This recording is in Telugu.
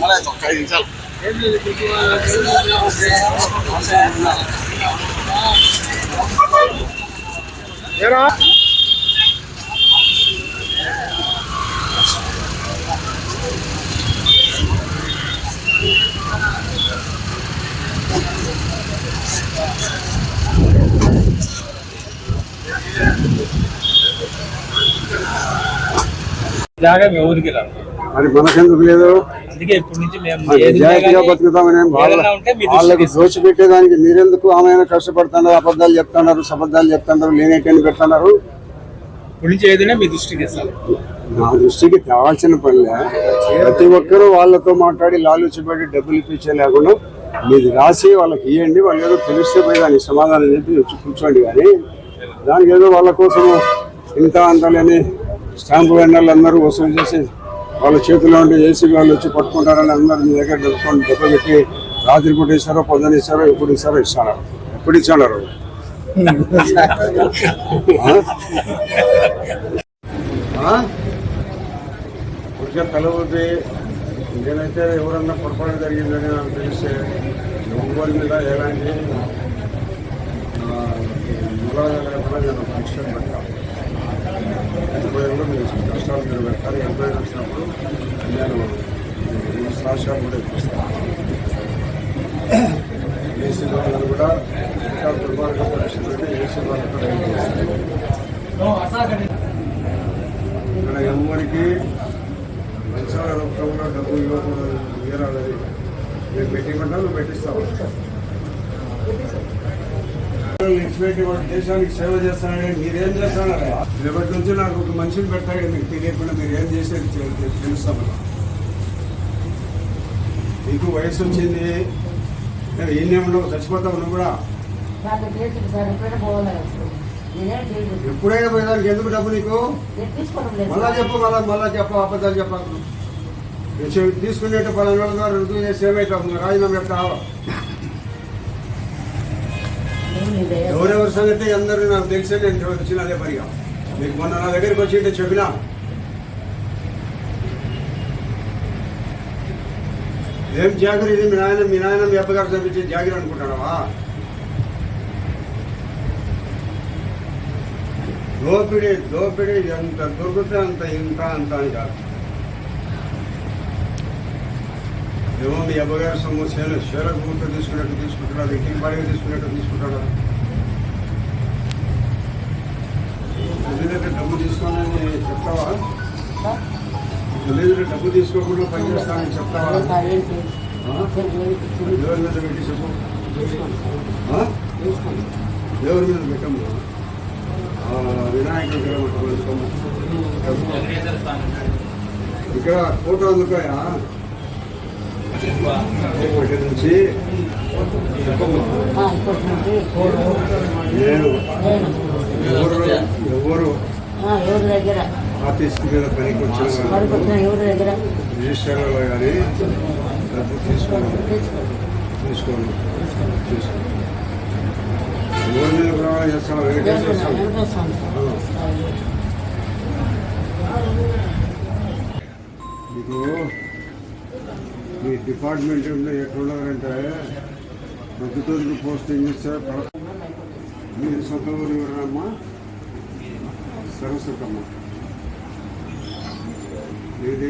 మళ్ళీ ఒక్క ఐదు నిమిషాలు ఏరా మీ ఊరికి మరి మనకెందుకు లేదు? అందుకే ఇప్పటి నుంచి మేము బతుకుతామని మీ వాళ్ళకి దృష్టికి దోచిపెట్టేదానికి మీరెందుకు ఆమె కష్టపడుతున్నారు? అబద్ధాలు చెప్తున్నారు అబద్ధాలు చెప్తున్నారు లేనేటని పెడుతున్నారు? ఇప్పటి నుంచి ఏదైనా మీ దృష్టికి ఇస్తాను నా దృష్టికి కావాల్సిన పనిలే. ప్రతి ఒక్కరూ వాళ్ళతో మాట్లాడి లాలుచిపడి డబ్బులు ఇప్పించే లేకుండా మీది రాసి వాళ్ళకి ఇవ్వండి వాళ్ళు ఏదో తెలిస్తే పోయి దానికి సమాధానం చెప్పి వచ్చి కూర్చోండి. కానీ దానికి ఏదో వాళ్ళ కోసం ఇంత అంతలేని స్టాంపు వెండర్లు అందరూ వసూలు చేసి వాళ్ళ చేతిలో ఉండి ఏసీ వాళ్ళు వచ్చి పట్టుకుంటారని అందరూ మీ దగ్గర డబ్బుకొని డబ్బు పెట్టి రాత్రి పూట ఇస్తారో పొద్దున ఇస్తారో ఎప్పుడు ఇస్తారో ఇస్తాను ఎప్పుడు ఇచ్చాడు ఊరికే తల ఊపి నేనైతే ఎవరన్నా పొరపాటు జరిగిందని నాకు తెలిస్తే ఎవరి మీద ఎలాంటి ములాగా నేను పెట్టాను. కష్టాలు మీరు పెట్టాలి ఎంప్లాయీ వచ్చినప్పుడు నేను సాక్ష్యాలు కూడా ఇప్పిస్తాను. ఏసీ వాళ్ళని కూడా ఇంకా దుర్మార్గ పరిస్థితులు ఏసీ వాళ్ళని కూడా ఇక్కడ ఎవరికి మంచాల రూపంలో డబ్బు ఇవ్వకూడదు ఇవ్వరాదని నేను పెట్టిమంటా నువ్వు పెట్టిస్తావు? దేశానికి సేవ చేస్తానని మీరేం చేస్తానని రేపటి నుంచి నాకు ఒక మనిషిని పెట్టాడు మీకు తెలియకుండా మీరు ఏం చేసేది తె- తెలుస్తాం నీకు వయసు వచ్చింది ఈయనే ఉండవు చచ్చిపోతావు నువ్వు కూడా. ఎప్పుడైనా పోయేదానికి ఎందుకు డబ్బు నీకు? మళ్ళా చెప్పు మళ్ళా మళ్ళా చెప్పు అబద్ధాలు చెప్పకు. తీసుకునే చెప్- పలానా వాళ్ళ ద్వారా రుజువు చేసి ఏమైతావు రాజీనామా చెప్తావు ఎవరెవరి సంగతి అందరూ నాకు తెలిసే నేను వచ్చిన అదే పనిగా మీకు మొన్న నా దగ్గరికి వచ్చింటే చెప్పినా? ఏం జాగిరి ఇది? మీ నాయన మీ నాయన మీ అబ్బగారు చదివించే జాగిరి అనుకుంటాడవా దోపిడి దోపిడి ఎంత దొరుకుతే అంత ఇంత అంత అని కాదు. ఏమో మీ అబ్బగారు సొమ్ము చేను చేలకు గుర్తు తీసుకున్నట్టు తీసుకుంటున్నారు ఇంటికి బాగా తీసుకున్నట్టు తీసుకుంటున్నారు తెలియదంటే డబ్బు తీసుకోనని చెప్తావా సార్, తెలియదంటే డబ్బు తీసుకోకుండా పని చేస్తానని చెప్తావా అదే సార్ ఏంటి ఆ? సార్ ఏంటి? ఎవరి మీద పెట్టి చెప్పు తీసుకోండి సార్. ఆ? తీసుకోండి. ఎవరి మీద పెట్టము ఆ, వినాయక విగ్రహం అట్లా పెట్టుకోము. ఇక్కడ ఫోటో అందుకోయా ఒకటి నుంచి నేను ఎవరు? ఎవరు? ఆ, ఎవరి దగ్గర? ఆఫీస్ మీద పనికి వచ్చిన ఎవరి దగ్గర? రిజిస్టర్లో కానీ డబ్బు తీసుకోండి. తీసుకోను తీసుకోను ఎవరి మీద ప్రమాణం వెంకటేశ్వర స్వామి. మీ డిపార్ట్మెంట్ ఎట్లున్నారంటే తొలి పోస్టింగ్ ఇస్తే మీరు సొంత ఊరు ఎవరమ్మా? సరస్వతమ్మ. ఇది